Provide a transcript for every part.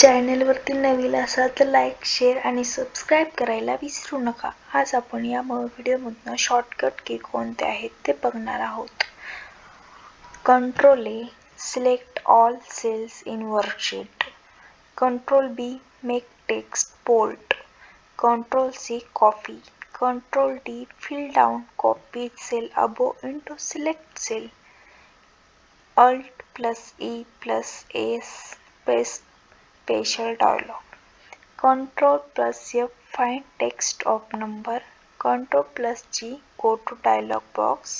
चॅनलवरती नवीन असाल तर लाईक शेअर आणि सबस्क्राईब करायला विसरू नका. आज आपण या व्हिडिओमधनं शॉर्टकट की कोणते आहेत ते बघणार आहोत. Control A select all cells in worksheet control B make text port control C copy control D fill down copy cell above into select cell alt plus E plus S paste special dialog control plus f find text of number control plus g go to dialog box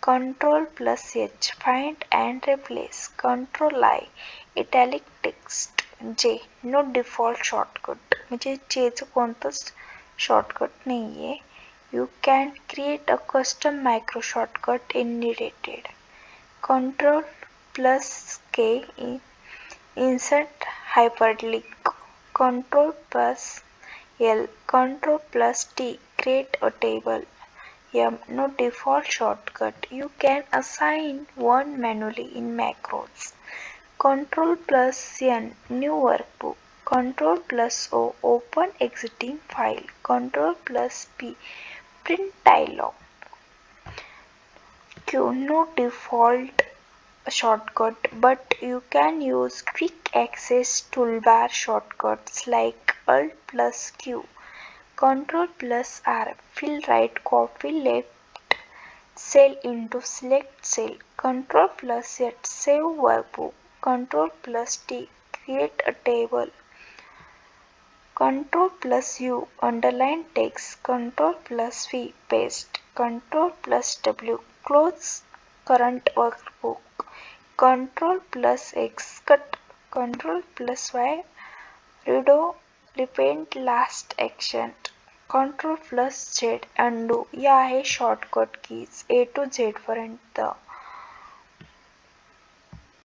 control plus h find and replace control i italic text j no default shortcut म्हणजे जेचं कोणतंच shortcut नाही आहे you can create a custom macro shortcut in needed control plus k insert hyperlink control plus l control plus t create a table. M no default shortcut. You can assign one manually in macros. Control plus n new workbook. Control plus o open exiting file. Control plus p print dialog. Q no default shortcut but you can use quick access toolbar shortcuts like alt plus q control plus r fill right copy left cell into select cell control plus z save workbook control plus t create a table control plus u underline text control plus v paste control plus w close current workbook control plus x cut control plus y redo repeat last action control plus Z अँडू या आहे shortcut keys A to झेडपर्यंत